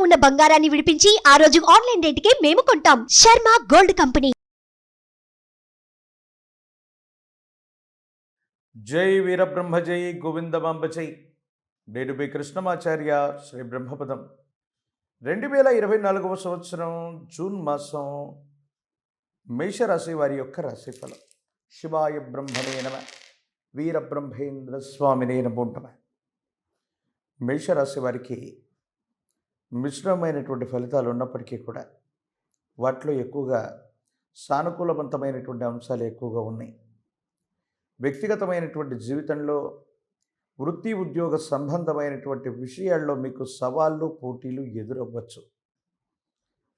ఉన్న బంగారాన్ని విడిపించి ఆ రోజు ఆన్లైన్ రేటుకే మేము కొంటాం. Sharma gold company. జై వీరబ్రహ్మ జై గోవిందమాంబ జై. నేడు బి కృష్ణమాచార్య శ్రీ బ్రహ్మపదం. రెండు వేల ఇరవై నాలుగవ సంవత్సరం జూన్ మాసం మేషరాశి వారి యొక్క రాశిఫలం. శివాయ బ్రహ్మణే నమ వీరబ్రహ్మేంద్ర స్వామినే నమోంటమ మేషరాశి వారికి మిశ్రమమైనటువంటి ఫలితాలు ఉన్నప్పటికీ కూడా వాటిలో ఎక్కువగా సానుకూలవంతమైనటువంటి అంశాలు ఎక్కువగా ఉన్నాయి. వ్యక్తిగతమైనటువంటి జీవితంలో వృత్తి ఉద్యోగ సంబంధమైనటువంటి విషయాల్లో మీకు సవాళ్ళు పోటీలు ఎదురవ్వచ్చు.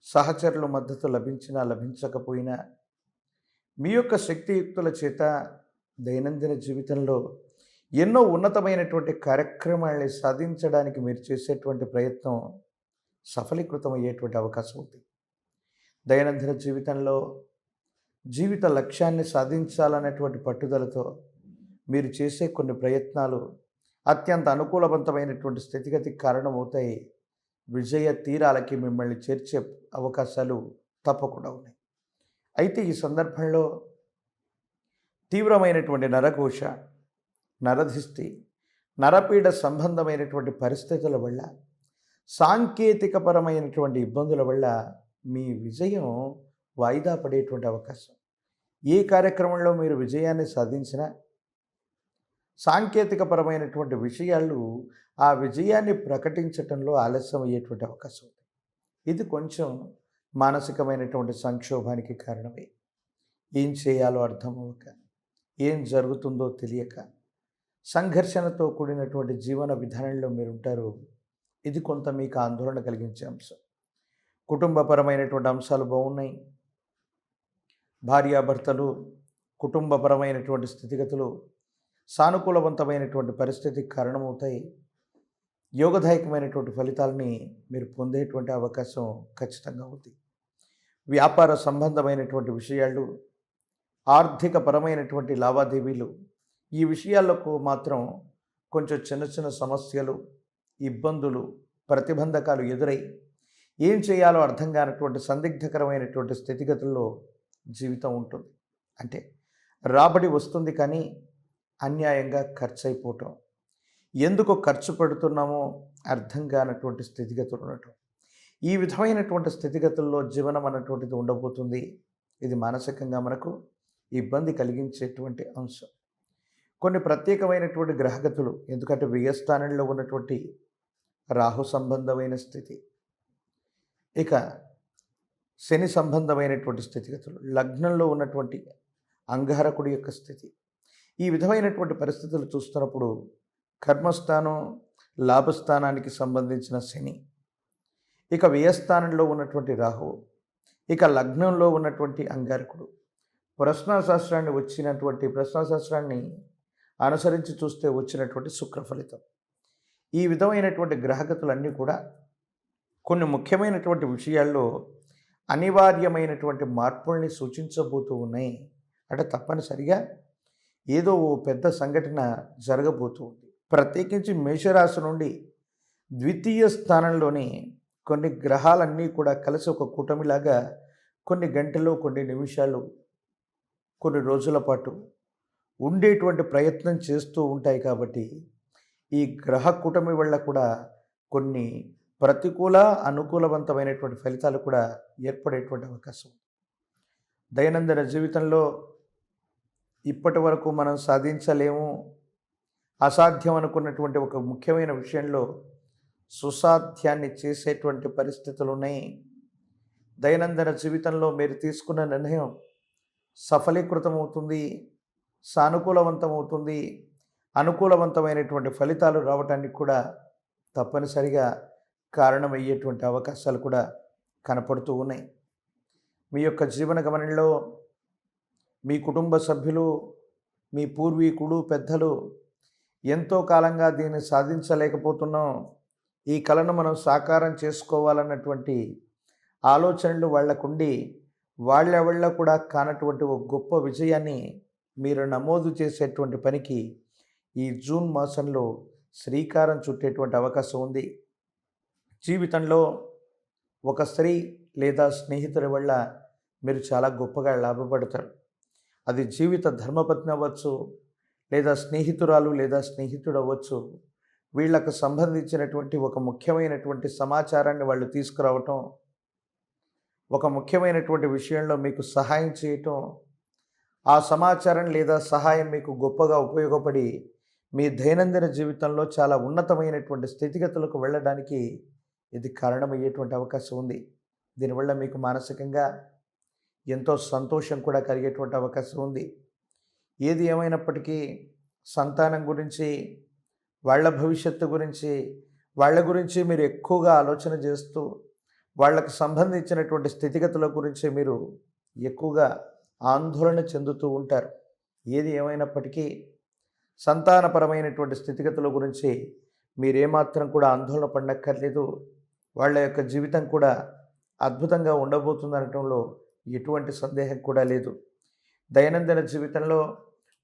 సహచరుల మద్దతు లభించినా లభించకపోయినా మీ యొక్క శక్తియుక్తుల చేత దైనందిన జీవితంలో ఎన్నో ఉన్నతమైనటువంటి కార్యక్రమాల్ని సాధించడానికి మీరు చేసేటువంటి ప్రయత్నం సఫలీకృతం అయ్యేటువంటి అవకాశం ఉంది. దైనందిన జీవితంలో జీవిత లక్ష్యాన్ని సాధించాలనేటువంటి పట్టుదలతో మీరు చేసే కొన్ని ప్రయత్నాలు అత్యంత అనుకూలవంతమైనటువంటి స్థితిగతికి కారణమవుతాయి. విజయ తీరాలకి మిమ్మల్ని చేర్చే అవకాశాలు తప్పకుండా ఉన్నాయి. అయితే ఈ సందర్భంలో తీవ్రమైనటువంటి నరఘోష నరధిష్టి నరపీడ సంబంధమైనటువంటి పరిస్థితుల వల్ల సాంకేతికపరమైనటువంటి ఇబ్బందుల వల్ల మీ విజయం వాయిదా పడేటువంటి అవకాశం. ఏ కార్యక్రమంలో మీరు విజయాన్ని సాధించినా సాంకేతికపరమైనటువంటి విషయాలు ఆ విజయాన్ని ప్రకటించటంలో ఆలస్యం అయ్యేటువంటి అవకాశం ఉంది. ఇది కొంచెం మానసికమైనటువంటి సంక్షోభానికి కారణమే. ఏం చేయాలో అర్థం అవ్వక ఏం జరుగుతుందో తెలియక సంఘర్షణతో కూడినటువంటి జీవన విధానంలో మీరు ఉంటారు ఇది కొంత మీకు ఆందోళన కలిగించే అంశం. కుటుంబపరమైనటువంటి అంశాలు బాగున్నాయి. భార్యాభర్తలు కుటుంబపరమైనటువంటి స్థితిగతులు సానుకూలవంతమైనటువంటి పరిస్థితికి కారణమవుతాయి. యోగదాయకమైనటువంటి ఫలితాలని మీరు పొందేటువంటి అవకాశం ఖచ్చితంగా ఉంది. వ్యాపార సంబంధమైనటువంటి విషయాలు ఆర్థిక పరమైనటువంటి లావాదేవీలు ఈ విషయాలకు మాత్రం కొంచెం చిన్న చిన్న సమస్యలు ఇబ్బందులు ప్రతిబంధకాలు ఎదురై ఏం చేయాలో అర్థం కానటువంటి సందిగ్ధకరమైనటువంటి స్థితిగతుల్లో జీవితం ఉంటుంది. అంటే రాబడి వస్తుంది కానీ అన్యాయంగా ఖర్చు అయిపోవటం ఎందుకు ఖర్చు పెడుతున్నామో అర్థం కానటువంటి స్థితిగతులు ఉండటం. ఈ విధమైనటువంటి స్థితిగతుల్లో జీవనం అన్నటువంటిది ఉండబోతుంది. ఇది మానసికంగా మనకు ఇబ్బంది కలిగించేటువంటి అంశం. కొన్ని ప్రత్యేకమైనటువంటి గ్రహగతులు ఎందుకంటే వ్యయస్థానంలో ఉన్నటువంటి రాహు సంబంధమైన స్థితి. ఇక శని సంబంధమైనటువంటి స్థితిగతులు లగ్నంలో ఉన్నటువంటి అంగారకుడి యొక్క స్థితి. ఈ విధమైనటువంటి పరిస్థితులు చూస్తున్నప్పుడు కర్మస్థానం లాభస్థానానికి సంబంధించిన శని ఇక వ్యయస్థానంలో ఉన్నటువంటి రాహువు ఇక లగ్నంలో ఉన్నటువంటి అంగారకుడు ప్రశ్నాశాస్త్రాన్ని వచ్చినటువంటి ప్రశ్నాశాస్త్రాన్ని అనుసరించి చూస్తే వచ్చినటువంటి శుక్ర ఫలితం. ఈ విధమైనటువంటి గ్రహగతులన్నీ కూడా కొన్ని ముఖ్యమైనటువంటి విషయాల్లో అనివార్యమైనటువంటి మార్పుల్ని సూచించబోతూ ఉన్నాయి. అంటే తప్పనిసరిగా ఏదో ఓ పెద్ద సంఘటన జరగబోతూ ఉంది. ప్రత్యేకించి మేషరాశి నుండి ద్వితీయ స్థానంలోని కొన్ని గ్రహాలన్నీ కూడా కలిసి ఒక కూటమిలాగా కొన్ని గంటలు కొన్ని నిమిషాలు కొన్ని రోజుల పాటు ఉండేటువంటి ప్రయత్నం చేస్తూ ఉంటాయి కాబట్టి ఈ గ్రహ కూటమి వల్ల కూడా కొన్ని ప్రతికూల అనుకూలవంతమైనటువంటి ఫలితాలు కూడా ఏర్పడేటువంటి అవకాశం ఉంది. దైనందిన జీవితంలో ఇప్పటి వరకు మనం సాధించలేము. అసాధ్యం అనుకున్నటువంటి ఒక ముఖ్యమైన విషయంలో సుసాధ్యాన్ని చేసేటువంటి పరిస్థితులు ఉన్నాయి. దైనందిన జీవితంలో మీరు తీసుకున్న నిర్ణయం సఫలీకృతం అవుతుంది సానుకూలవంతమవుతుంది. అనుకూలవంతమైనటువంటి ఫలితాలు రావడానికి కూడా తప్పనిసరిగా కారణమయ్యేటువంటి అవకాశాలు కూడా కనపడుతూ ఉన్నాయి. మీ యొక్క జీవన గమనంలో మీ కుటుంబ సభ్యులు మీ పూర్వీకుడు పెద్దలు ఎంతో కాలంగా దీన్ని సాధించలేకపోతున్నాం. ఈ కళను మనం సాకారం చేసుకోవాలన్నటువంటి ఆలోచనలు వాళ్ళకుండి వాళ్ళెవళ్ళ కూడా కానటువంటి ఒక గొప్ప విజయాన్ని మీరు నమోదు చేసేటువంటి పనికి ఈ జూన్ మాసంలో శ్రీకారం చుట్టేటువంటి అవకాశం ఉంది. జీవితంలో ఒక స్త్రీ లేదా స్నేహితుడి వల్ల మీరు చాలా గొప్పగా లాభపడతారు. అది జీవిత ధర్మపత్ని అవ్వచ్చు లేదా స్నేహితురాలు లేదా స్నేహితుడు అవ్వచ్చు. వీళ్ళకు సంబంధించినటువంటి ఒక ముఖ్యమైనటువంటి సమాచారాన్ని వాళ్ళు తీసుకురావటం ఒక ముఖ్యమైనటువంటి విషయంలో మీకు సహాయం చేయటం ఆ సమాచారం లేదా సహాయం మీకు గొప్పగా ఉపయోగపడి మీ దైనందిన జీవితంలో చాలా ఉన్నతమైనటువంటి స్థితిగతులకు వెళ్ళడానికి ఇది కారణమయ్యేటువంటి అవకాశం ఉంది. దీనివల్ల మీకు మానసికంగా ఎంతో సంతోషం కూడా కలిగేటువంటి అవకాశం ఉంది. ఏది ఏమైనప్పటికీ సంతానం గురించి వాళ్ళ భవిష్యత్తు గురించి వాళ్ళ గురించి మీరు ఎక్కువగా ఆలోచన చేస్తూ వాళ్ళకు సంబంధించినటువంటి స్థితిగతుల గురించి మీరు ఎక్కువగా ఆందోళన చెందుతూ ఉంటారు. ఏది ఏమైనప్పటికీ సంతానపరమైనటువంటి స్థితిగతుల గురించి మీరేమాత్రం కూడా ఆందోళన పడక్కర్లేదు. వాళ్ళ యొక్క జీవితం కూడా అద్భుతంగా ఉండబోతుంది అనటంలో ఎటువంటి సందేహం కూడా లేదు. దైనందిన జీవితంలో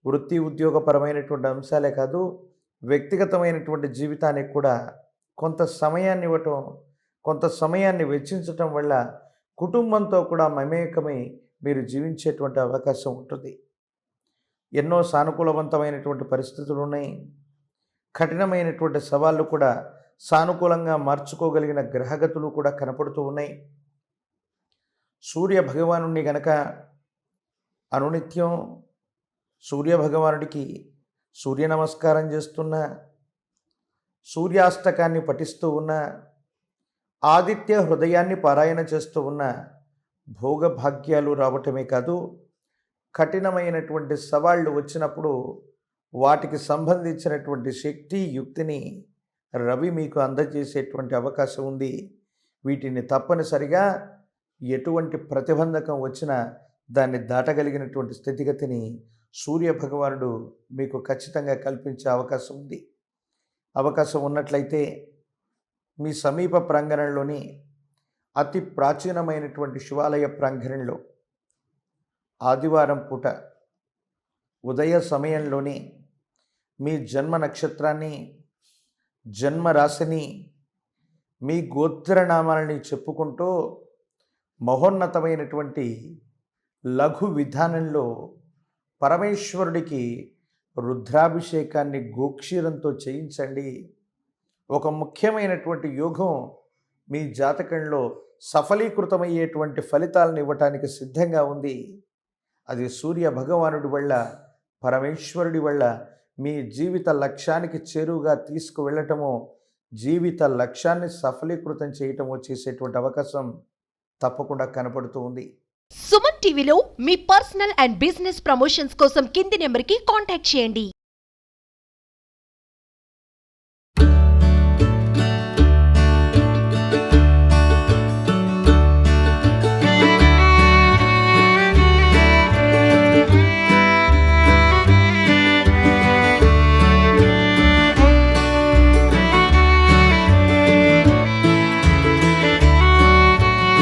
వృత్తి ఉద్యోగపరమైనటువంటి అంశాలే కాదు వ్యక్తిగతమైనటువంటి జీవితానికి కూడా కొంత సమయాన్ని ఇవ్వటం కొంత సమయాన్ని వెచ్చించటం వల్ల కుటుంబంతో కూడా మమేకమై మీరు జీవించేటువంటి అవకాశం ఉంటుంది. ఎన్నో సానుకూలవంతమైనటువంటి పరిస్థితులు ఉన్నాయి కఠినమైనటువంటి సవాళ్ళు కూడా సానుకూలంగా మార్చుకోగలిగిన గ్రహగతులు కూడా కనపడుతూ ఉన్నాయి. సూర్య భగవానుడిని గనక అనునిత్యం సూర్య భగవానుడికి సూర్య నమస్కారం చేస్తున్న సూర్యాష్టకాన్ని పఠిస్తూ ఉన్న ఆదిత్య హృదయాన్ని పారాయణ చేస్తూ ఉన్న భోగభాగ్యాలు రావటమే కాదు కఠినమైనటువంటి సవాళ్ళు వచ్చినప్పుడు వాటికి సంబంధించినటువంటి శక్తి యుక్తిని రవి మీకు అందజేసేటువంటి అవకాశం ఉంది. వీటిని తప్పనిసరిగా ఎటువంటి ప్రతిబంధకం వచ్చినా దాన్ని దాటగలిగినటువంటి స్థితిగతిని సూర్య భగవానుడు మీకు ఖచ్చితంగా కల్పించే అవకాశం ఉంది. అవకాశం ఉన్నట్లయితే మీ సమీప ప్రాంగణంలోని అతి ప్రాచీనమైనటువంటి శివాలయ ప్రాంగణంలో ఆదివారం పూట ఉదయ సమయంలోనే మీ జన్మ నక్షత్రాన్ని జన్మరాశిని మీ గోత్రనామాలని చెప్పుకుంటూ మహోన్నతమైనటువంటి లఘు విధానంలో పరమేశ్వరుడికి రుద్రాభిషేకాన్ని గోక్షీరంతో చేయించండి. ఒక ముఖ్యమైనటువంటి యోగం మీ జాతకంలో సఫలీకృతమయ్యేటువంటి ఫలితాలను ఇవ్వటానికి సిద్ధంగా ఉంది. అది సూర్య భగవానుడి వల్ల పరమేశ్వరుడి వల్ల మీ జీవిత లక్ష్యానికి చేరువుగా తీసుకువెళ్ళటము జీవిత లక్ష్యాన్ని సఫలీకృతం చేయటము చేసేటువంటి అవకాశం తప్పకుండా కనపడుతూ ఉంది. సుమన్ టీవీలో మీ పర్సనల్ అండ్ బిజినెస్ ప్రమోషన్స్ కోసం కింది నెంబర్కి కాంటాక్ట్ చేయండి.